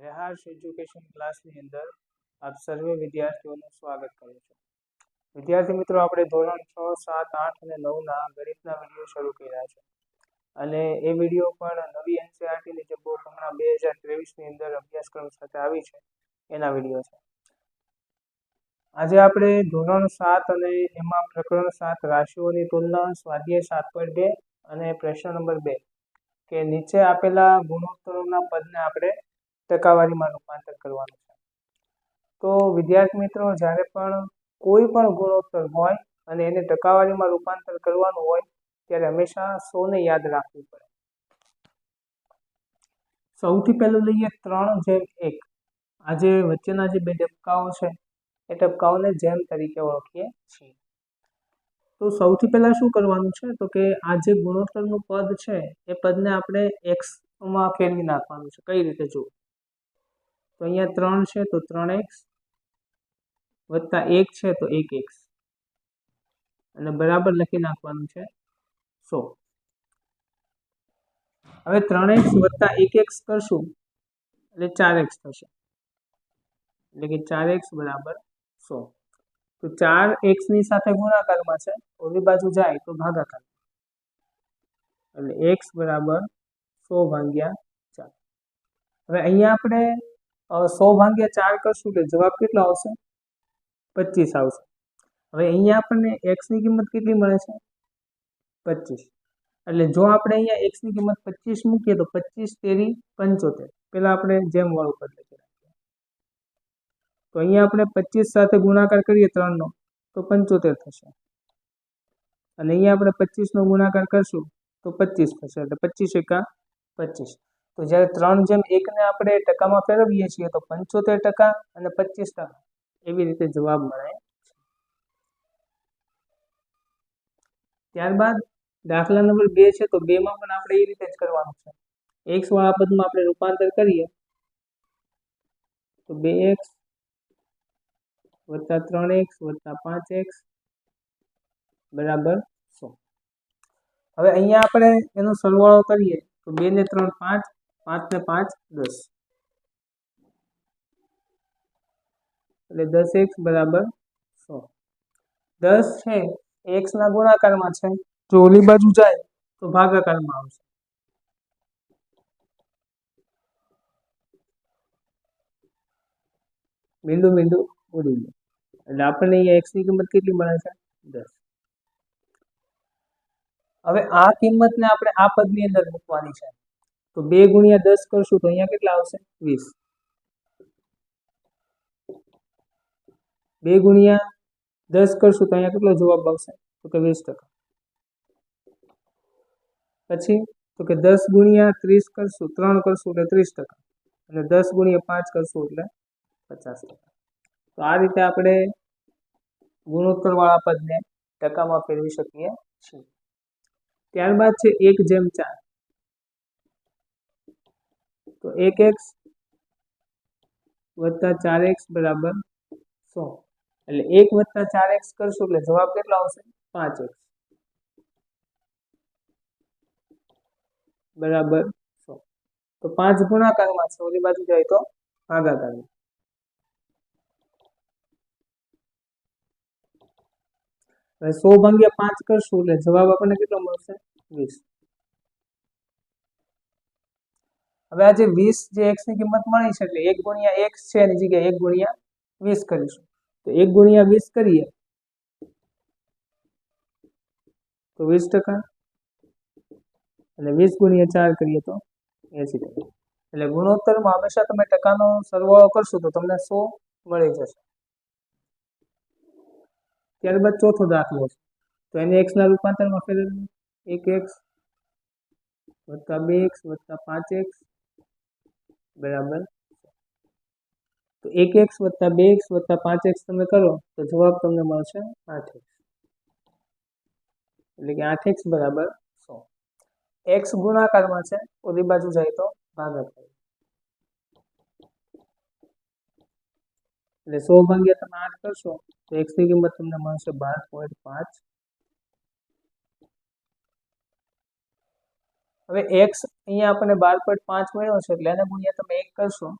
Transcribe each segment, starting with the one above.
રેહાર્સ education ક્લાસની અંદર આપ સર્વે વિદ્યાર્થીઓનું સ્વાગત કરું છું. વિદ્યાર્થી મિત્રો, આપણે ધોરણ છ, સાત, આઠ અને નવના ગણિતના વીડિયો શરૂ કર્યા છે. અને એ વીડિયો પણ નવી એનસીઆરટીની જે બુક હમણાં બે હજાર ત્રેવીસની અંદર અભ્યાસક્રમ સાથે આવી છે, એના વીડિયો છે. આજે આપણે ધોરણ સાત અને એમાં પ્રકરણ સાત રાશિઓની તુલના સ્વાધ્યાય સાત પોઈન્ટ બે અને પ્રશ્ન નંબર બે કે નીચે આપેલા ગુણોત્તરોના પદને આપણે ટકાવારીમાં રૂપાંતર કરવાનું છે. તો વિદ્યાર્થી મિત્રો જ્યારે પણ કોઈ પણ ગુણોત્તર હોય અને એને ટકાવારીમાં રૂપાંતર કરવાનું હોય, ત્યારે હંમેશા સોને યાદ રાખવું પડે. સૌથી પહેલું લઈએ ત્રણ જેમ એક. આજે વચ્ચેના જે બે ટપકાઓ છે, એ ટપકાઓને જેમ તરીકે ઓળખીએ છીએ. તો સૌથી પહેલાં શું કરવાનું છે? તો કે આ જે ગુણોત્તરનું પદ છે, એ પદને આપણે એક્સમાં ફેરવી નાખવાનું છે. કઈ રીતે? જુઓ. તો અહીંયા ત્રણ છે તો ત્રણ એક્સ વત્તા એક છે તો એક એક્સ. અને બરાબર લખી નાખવાનું છે સો. હવે ત્રણ એક્સ વત્તા એક એક્સ કરશું એટલે ચાર એક્સ થશે. એટલે કે ચાર એક્સ બરાબર સો. તો ચાર એક્સની સાથે ગુણાકારમાં છે ઓલી બાજુ જાય તો ભાગાકાર. એટલે એક્સ બરાબર સો ભાગ્યા ચાર. હવે અહીંયા આપણે સો ભાગ્યા ચાર કરશું એટલે જવાબ કેટલો આવશે? પચીસ આવશે. હવે અહીંયા આપણને એક્સની કિંમત કેટલી મળે છે? પચીસ. એટલે જો આપણે અહીંયા એક્સની કિંમત પચીસ મૂકીએ તો પચીસ તેરી પંચોતેર. પહેલાં આપણે જેમ વાળું લખી તો અહીંયા આપણે પચીસ સાથે ગુણાકાર કરીએ ત્રણનો, તો પંચોતેર થશે. અને અહીંયા આપણે પચીસનો ગુણાકાર કરશું તો પચીસ થશે. એટલે પચીસ એકા પચીસ. તો જ્યારે ત્રણ જેમ એકને આપણે ટકામાં ફેરવીએ છીએ તો પંચોતેર ટકા અને પચીસ ટકા. એવી રીતે જવાબ મળે. ત્યારબાદ દાખલા નંબર બે છે તો બેમાં પણ આપણે એ રીતે જ કરવાનું છે. એક્સ વાળા પદમાં આપણે રૂપાંતર કરીએ. તો બે એક્સ વત્તા ત્રણ એક્સ વત્તા પાંચ એક્સ બરાબર સો. હવે અહીંયા આપણે એનો સરવાળો કરીએ તો બે ને ત્રણ પાંચ પાંચ ને પાંચ, દસ. એટલે દસ એક્સ બરાબર સો. દસ છે એક્સ ના ગુણાકારમાં છે. જો ઓલી બાજુ જાય, તો ભાગાકારમાં આવશે. મીંડું મીંડું, ઉડી ગયું. એટલે આપણને અહીંયા એક્સની કિંમત કેટલી મળે છે? દસ. હવે આ કિંમતને આપણે આ પદની અંદર મૂકવાની છે. તો બે ગુણ્યા દસ કરશું તો અહીંયા કેટલા આવશે? વીસ. બે ગુણ્યા દસ કરશું તો અહીંયા કેટલો જવાબ આવશે? તો કે વીસ ટકા. પછી તો કે દસ ગુણ્યા ત્રીસ કરશું, ત્રણ કરશું એટલે ત્રીસ ટકા. અને દસ ગુણ્યા પાંચ કરશું એટલે પચાસ ટકા. તો આ રીતે આપણે ગુણોત્તરવાળા પદને ટકામાં ફેરવી શકીએ છીએ. ત્યારબાદ છે એક જેમ ચાર. તો એક એક્સ વત્તા ચાર એક્સ બરાબર સો. એટલે એક વત્તા ચાર એક્સ કરશું એટલે જવાબ કેટલો આવશે? પાંચ એક્સ. બરાબર સો. તો પાંચ ગુણાકારમાં છે ઓલી બાજુ જાય તો ભાગાકારમાં હવે સો ભાગ્યા પાંચ કરશું એટલે જવાબ આપણને કેટલો મળશે? વીસ. હવે આ જે વીસ જે એક્સની કિંમત મળી છે એટલે એક ગુણ્યા એક્સ છે એની જગ્યાએ એક ગુણ્યા વીસ કરીશું. તો એક ગુણ્યા વીસ કરીએ. તો વીસ ટકા અને વીસ ગુણ્યા ચાર કરીએ તો એસી ટકા. એટલે ગુણોત્તરમાં હંમેશા તમે ટકાનો સરવાળો કરશો તો તમને સો મળી જશે. ત્યારબાદ ચોથો દાખલો છે. તો એને એક્સ ના રૂપાંતરમાં ફેરવ્યું એક એક્સ વત્તા બે એક્સ વત્તા પાંચ એક્સ બરાબર? તો એક એક્સ વત્તા બે એક્સ વત્તા પાંચ એક્સ તમે કરો, તો જવાબ તમને મળશે આઠ એક્સ. એટલે કે આઠ એક્સ બરાબર સો. એક્સ ગુણાકારમાં છે, ઓલી બાજુ જાય તો ભાગાકાર. એટલે સો ભાગ્યા તમે આઠ કરશો, તો એક્સની કિંમત તમને મળશે બાર પોઈન્ટ પાંચ. હવે એક્સ અહીંયા આપણને બાર પોઈન્ટ પાંચ મળ્યો છે, એટલે એને ગુણ્યા તમે એક કરશો.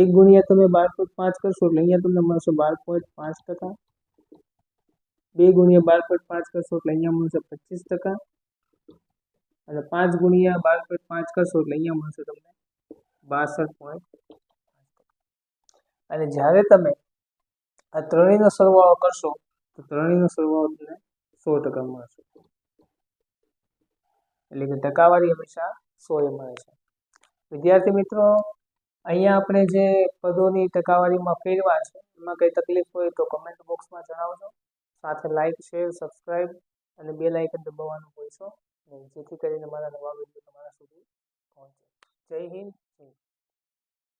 એક ગુણ્યા તમે બાર પોઈન્ટ પાંચ કરશો, એટલે અહીંયા તમને મળશે બાર પોઈન્ટ પાંચ ટકા. બે ગુણ્યા બાર પોઈન્ટ પાંચ કરશો, એટલે અહીંયા મળશે પચીસ ટકા. અને પાંચ ગુણ્યા બાર પોઈન્ટ પાંચ કરશો, એટલે અહીંયા મળશે તમને બાસઠ પોઈન્ટ અને જ્યારે તમે આ ત્રણેયનો સરવાળો કરશો, તો ત્રણેયનો સરવાળો તમને સો ટકા મળશે એટલે કે ટકાવારી હંમેશા સો એ મળે છે. વિદ્યાર્થી મિત્રો, અહીંયા આપણે જે પદોની ટકાવારીમાં ફેરવા છે, એમાં કંઈ તકલીફ હોય તો કમેન્ટ બોક્સમાં જણાવજો. સાથે લાઇક શેર સબસ્ક્રાઈબ અને બે લાઇકન દબાવવાનું ભૂલશો જેથી કરીને મારા નવા વીડિયો તમારા સુધી પહોંચે. જય હિન્દ, જય